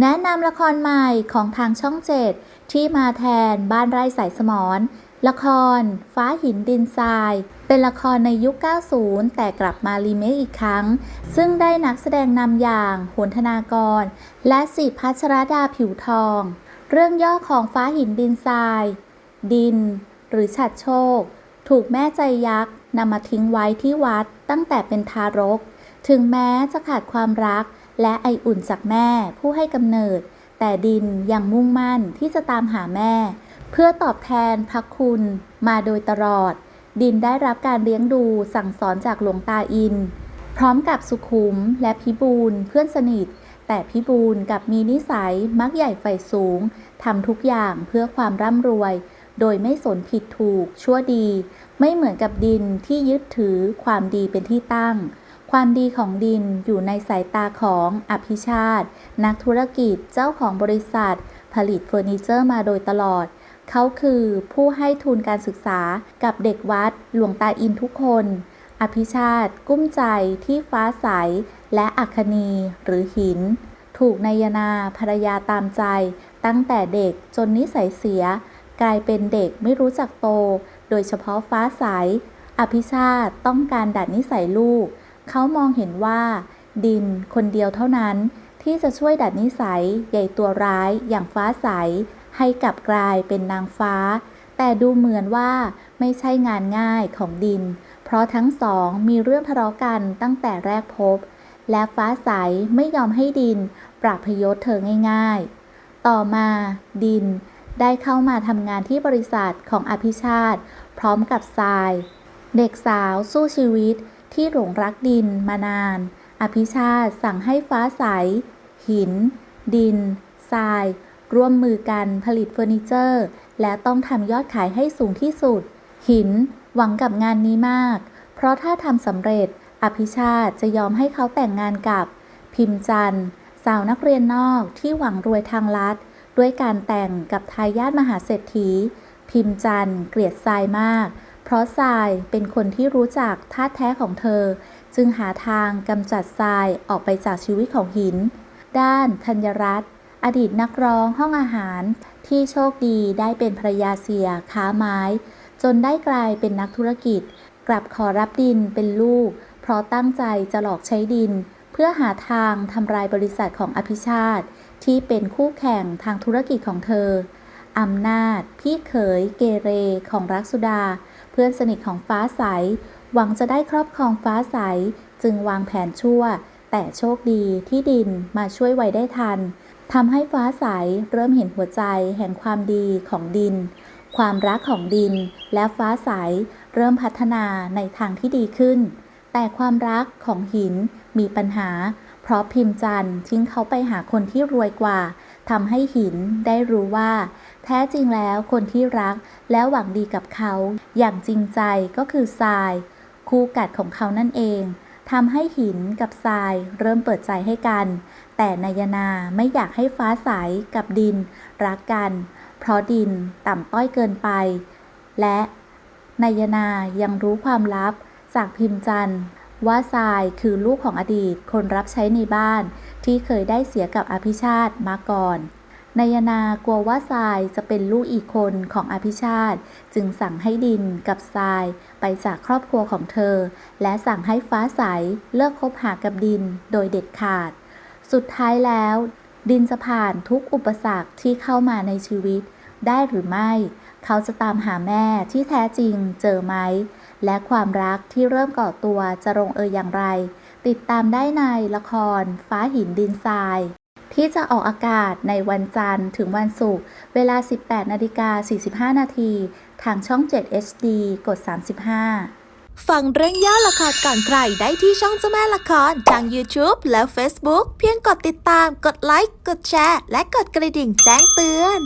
แนะนำละครใหม่ของทางช่องเจ็ดที่มาแทนบ้านไร่สายสมอนละคร ฟ้าหินดินทราย เป็นละครในยุค 90 แต่กลับมารีเมคอีกครั้ง ซึ่งได้นักแสดงนำอย่างโหนธนากร และสิพัชรดาผิวทอง เรื่องย่อของฟ้าหินดินทราย ดิน หรือฉัดโชค ถูกแม่ใจยักษ์นำมาทิ้งไว้ที่วัดตั้งแต่เป็นทารก ถึงแม้จะขาดความรัก และไออุ่นจากแม่ผู้ให้กำเนิด แต่ดินยังมุ่งมั่นที่จะตามหาแม่ เพื่อตอบแทนพระคุณมาโดยตลอด ดินได้รับการเลี้ยงดูสั่งสอนจากหลวงตาอิน พร้อมกับสุขุมและพิบูลเพื่อนสนิท แต่พิบูลกับมีนิสัยมักใหญ่ไฟสูงทำทุกอย่างเพื่อความร่ำรวย โดยไม่สนผิดถูกชั่วดี ไม่เหมือนกับดินที่ยึดถือความดีเป็นที่ตั้ง ความดีของดินอยู่ในสายตาของอภิชาติ นักธุรกิจเจ้าของบริษัท ผลิตเฟอร์นิเจอร์มาโดยตลอด เขาคือผู้ให้ทุนการศึกษากับเด็กวัดหลวงตาอินทุกคน อภิชาติ กุ้มใจที่ฟ้าใส และอัคนีหรือหิน ถูกนายนาภรรยาตามใจ ตั้งแต่เด็กจนนิสัยเสีย กลายเป็นเด็กไม่รู้จักโต โดยเฉพาะฟ้าใส อภิชาติต้องการดัดนิสัยลูก เขามองเห็นว่า ดินคนเดียวเท่านั้นที่จะช่วยดัดนิสัยใหญ่ตัวร้ายอย่างฟ้าใส ให้กลับกลายเป็นนางฟ้า แต่ดูเหมือนว่าไม่ใช่งานง่ายของดิน เพราะทั้งสองมีเรื่องทะเลาะกันตั้งแต่แรกพบ และฟ้าใสไม่ยอมให้ดิน ปราบพยศเธอง่ายๆ ต่อมาดินได้เข้ามาทำงานที่บริษัทของอภิชาติ พร้อมกับทราย เด็กสาวสู้ชีวิต ที่หลงรักดินมานาน อภิชาติสั่งให้ฟ้าใส หิน ดิน ทราย ร่วมมือกันผลิตเฟอร์นิเจอร์ และต้องทำยอดขายให้สูงที่สุด หิน หวังกับงานนี้มาก เพราะถ้าทำสำเร็จ อภิชาติจะยอมให้เขาแต่งงานกับ พิมจันสาวนักเรียนนอกที่หวังรวยทางลัด ด้วยการแต่งกับทายาทมหาเศรษฐี พิมจันเกลียดทรายมาก ราะทรายเป็นคนที่รู้จักท่าแท้ของเธอ จึงหาทางกำจัดทรายออกไปจากชีวิตของหิน ด้านธัญรัตน์อดีตนักร้องห้องอาหารที่โชคดีได้เป็นภรรยาเสียค้าไม้ จนได้กลายเป็นนักธุรกิจ กลับขอรับดินเป็นลูก เพราะตั้งใจจะหลอกใช้ดิน เพื่อหาทางทำลายบริษัทของอภิชาติ ที่เป็นคู่แข่งทางธุรกิจของเธออำนาจ พี่เขยเกเรของรักสุดา เพื่อนสนิทของฟ้าใส หวังจะได้ครอบครองฟ้าใส จึงวางแผนชั่ว แต่โชคดีที่ดินมาช่วยไว้ได้ทันทำให้ฟ้าใสเริ่มเห็นหัวใจแห่งความดีของดิน ความรักของดิน และฟ้าใสเริ่มพัฒนาในทางที่ดีขึ้น แต่ความรักของหินมีปัญหา เพราะพิมจันทิ้งเขาไปหาคนที่รวยกว่า ทำให้หินได้รู้ว่า แท้จริงแล้วคนที่รักและหวังดีกับเขา อย่างจริงใจก็คือทราย คู่กัดของเขานั่นเองทำให้หินกับทรายเริ่มเปิดใจให้กัน แต่นายนาไม่อยากให้ฟ้าใสกับดิน รักกัน เพราะดินต่ำต้อยเกินไป และนายนายังรู้ความลับจากพิมจันทร์ ว่าทรายคือลูกของอดีตคนรับใช้ในบ้าน ที่เคยได้เสียกับอภิชาติมาก่อนนายนากลัวว่าทรายจะเป็นลูกอีกคนของอภิชาติ จึงสั่งให้ดินกับทรายไปจากครอบครัวของเธอ และสั่งให้ฟ้าใสเลิกคบหากับดินโดยเด็ดขาด สุดท้ายแล้ว ดินจะผ่านทุกอุปสรรคที่เข้ามาในชีวิต ได้หรือไม่ เขาจะตามหาแม่ที่แท้จริงเจอไหม และความรักที่เริ่มก่อตัวจะลงเอยอย่างไร ติดตามได้ในละคร ฟ้าหินดินทราย ที่จะออกอากาศในวันจันทร์ถึงวันศุกร์เวลา 18นาฬิกา45 นาทีทางช่อง 7 HD กด 35 ฟังเรื่องย่อละครก่อนใครได้ที่ช่องเจ้าแม่ละคร ทาง YouTube และ Facebook เพียงกดติดตาม กดไลค์ กดแชร์ และกดกระดิ่งแจ้งเตือน